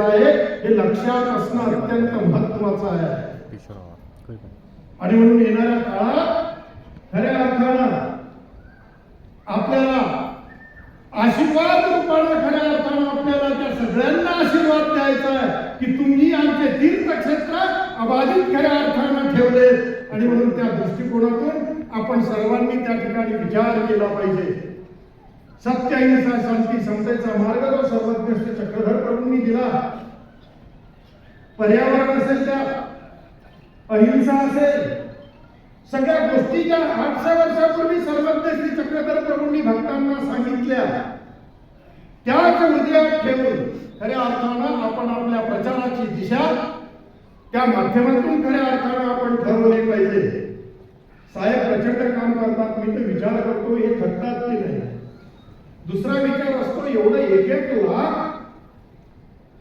आहे हे लक्षात असणं अत्यंत महत्वाचं आहे. आणि म्हणून येणाऱ्या काळात खऱ्या अर्थानं आपल्याला आशीर्वाद रूपानं खऱ्या अर्थानं आपल्याला त्या सगळ्यांना आशीर्वाद द्यायचा आहे की तुम्ही आमचे तीर्थक्षेत्र अबाधित खऱ्या अर्थानं ठेवलेत. आणि म्हणून त्या दृष्टिकोनातून आपण सर्वांनी त्या ठिकाणी विचार केला पाहिजे. सत्य अहिंसा शांती समतेचा मार्ग जो सर्वज्ञ चक्रधर प्रभूंनी दिला. पर्यावरण असेल त्या अहिंसा असेल सगळ्या गोष्टी ज्या आठशे वर्षापूर्वी सर्वज्ञ श्री चक्रधर प्रभूंनी भक्तांना सांगितल्या. त्याच हृदयात ठेवून खऱ्या अर्थानं आपण आपल्या प्रचाराची दिशा त्या माध्यमातून खऱ्या अर्थानं आपण ठरवले पाहिजे. साहेब प्रचंड काम करतात मी तर विचार करतो हे थकतात की नाही? दुसरा विचार असतो एवढं एक एक लाख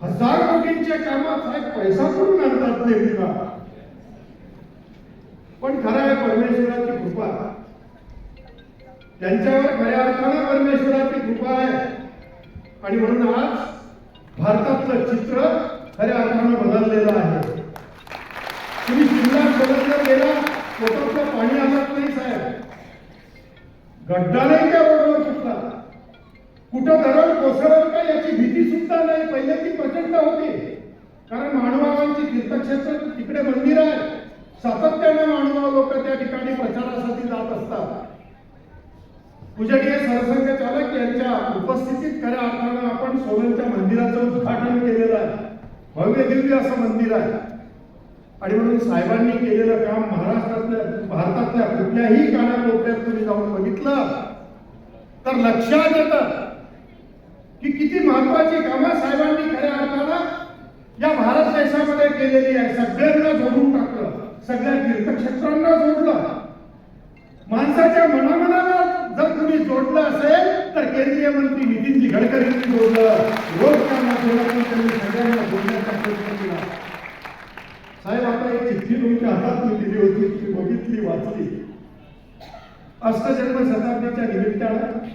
हजार कोटींच्या कामात साहेब पैसा करून आणतात नेमका? पण खरं आहे परमेश्वराची कृपा त्यांच्यावर खऱ्या अर्थानं परमेश्वराची कृपा आहे. आणि म्हणून आज भारतातलं चित्र खऱ्या अर्थानं बदललेलं आहे. तुम्ही शिमला बदललं गेला पोटातलं पाणी आणत नाही साहेब. गड्डा नाही त्या बरोबर कुठं दरड कोसळेल का याची भीती सुद्धा नाही. पहिले ती प्रचंड होती. कारण माणवावांची तीर्थक्षेत्र तिकडे मंदिर आहे सातत्याने महानुभाव लोक त्या ठिकाणी प्रचारासाठी जात असतात. पूजनीय सरसंघ चालक यांच्या उपस्थितीत खऱ्या अर्थानं आपण सोलनच्या मंदिराचं उद्घाटन केलेलं आहे. भव्य दिव्य असं मंदिर आहे. आणि म्हणून साहेबांनी केलेलं काम महाराष्ट्रातल्या भारतातल्या कुठल्याही कानाकोपऱ्यात तुम्ही जाऊन बघितलं तर लक्षात येतं की किती महत्वाची कामं साहेबांनी खऱ्या अर्थाला या भारत देशामध्ये केलेली आहे सगळ्यांना जोडून टाकलं. सगळ्या तीर्थक्षेत्रांना जोडलं. माणसाच्या मनामनाला जर तुम्ही जोडलं असेल तर केंद्रीय मंत्री नितीनजी गडकरींनी जोडलं. रोजच्या माध्यमातून त्यांनी सगळ्यांना जोडण्याचा प्रयत्न केला. साहेब आता एक चिठ्ठी तुमच्या हातात मी दिली होती ती बघितली वाचली. अष्टजन्म शताब्दीच्या निमित्तानं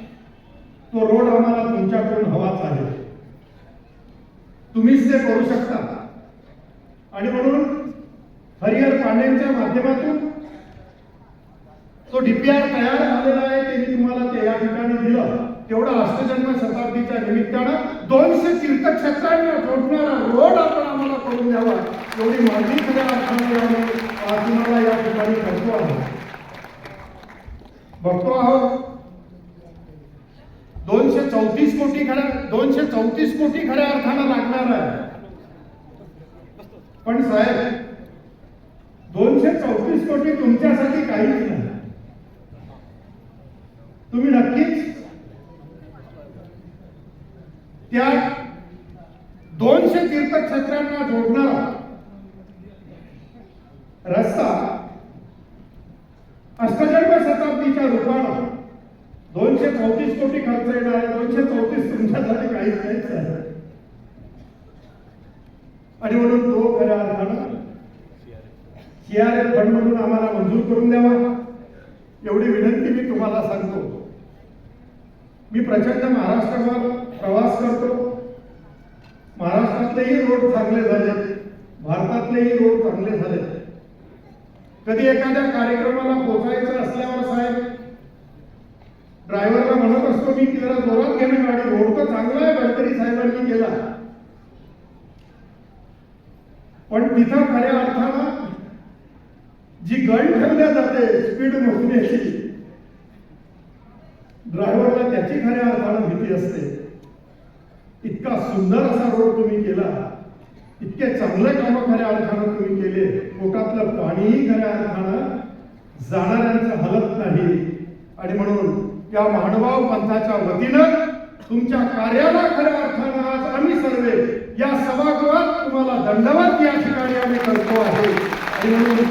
तो रोड आम्हाला तुमच्याकडून हवाच आहे. तुम्हीच ते करू शकता. आणि म्हणून हरिहर पांडेंच्या माध्यमातून तो डीपीआर तयार झालेला आहे. ते मी तुम्हाला ते या ठिकाणी दिलं. तेवढा अष्टजन्म शताब्दीच्या निमित्तानं दोनशे तीर्थक्षेत्रांना जोडणारा रोड आपण आम्हाला करून द्यावा. एवढी मागणी खऱ्या अर्थाने आम्ही तुम्हाला या ठिकाणी करतो आहोत. बघतो आहोत दोनशे चौतीस कोटी खऱ्या दोनशे चौतीस कोटी खऱ्या अर्थानं लागणार आहे. पण साहेब दोनशे चौतीस कोटी तुमच्यासाठी काहीच नाही. तुम्ही नक्कीच त्या दोनशे तीर्थक्षेत्रांना जोडणारा रस्ता अष्टजन्म शताब्दीच्या रूपानं दोनशे चौतीस कोटी खर्च येणार आहे. दोनशे चौतीस तुमच्यासाठी काहीच नाहीच आहे. आणि म्हणून तो खऱ्या अर्थानं सीआरएफ फंड म्हणून आम्हाला मंजूर करून द्यावा. एवढी विनंती मी तुम्हाला सांगतो. मी प्रचंड महाराष्ट्रभर प्रवास करतो. महाराष्ट्रातलेही रोड चांगले झाले भारतातलेही रोड चांगले झाले कधी एखाद्या कार्यक्रमाला पोहोचायचं असल्यावर साहेब ड्रायव्हरला म्हणत असतो मी की जरा जोरात घेणे गाडी रोड तर चांगला आहे गडकरी साहेबांनी केला. पण तिथं खऱ्या अर्थानं जी गण ठेवल्या जाते स्पीड मोजण्याची ड्रायव्हरला त्याची खऱ्या अर्थानं भीती असते. इतका सुंदर असा रोड तुम्ही केला इतके चांगले काम खऱ्या अर्थानं तुम्ही केले पोटातलं पाणीही खऱ्या अर्थानं जाणाऱ्यांचं हलत नाही. आणि म्हणून त्या महानुभाव पंथाच्या वतीनं तुमच्या कार्याला खऱ्या अर्थानं आज आम्ही सर्वे या सभागृहात तुम्हाला दंडवत या ठिकाणी आम्ही करतो आहे. आणि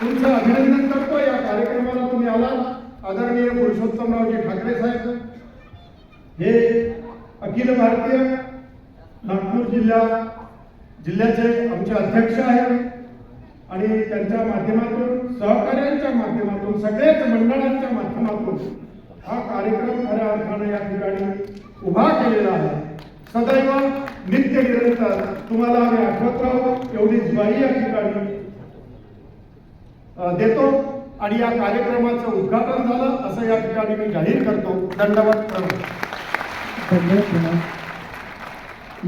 तुमचं अभिनंदन करतो. या कार्यक्रमाला तुम्ही आलात. आदरणीय पुरुषोत्तमरावजी ठाकरे साहेब हे अखिल भारतीय नागपूर जिल्हा जिल्ह्याचे आमचे अध्यक्ष आहेत. आणि त्यांच्या माध्यमातून सहकार्यांच्या माध्यमातून सगळ्याच मंडळांच्या माध्यमातून हा कार्यक्रम खऱ्या अर्थानं या ठिकाणी उभा केलेला आहे. सदैव नित्य निरंतर तुम्हाला आम्ही आठवत राहू एवढी ज्वारी या ठिकाणी देतो आणि या कार्यक्रमाचं उद्घाटन झालं असं या ठिकाणी मी जाहीर करतो. दंडवत धन्यवाद. प्रणाम.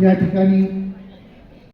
या ठिकाणी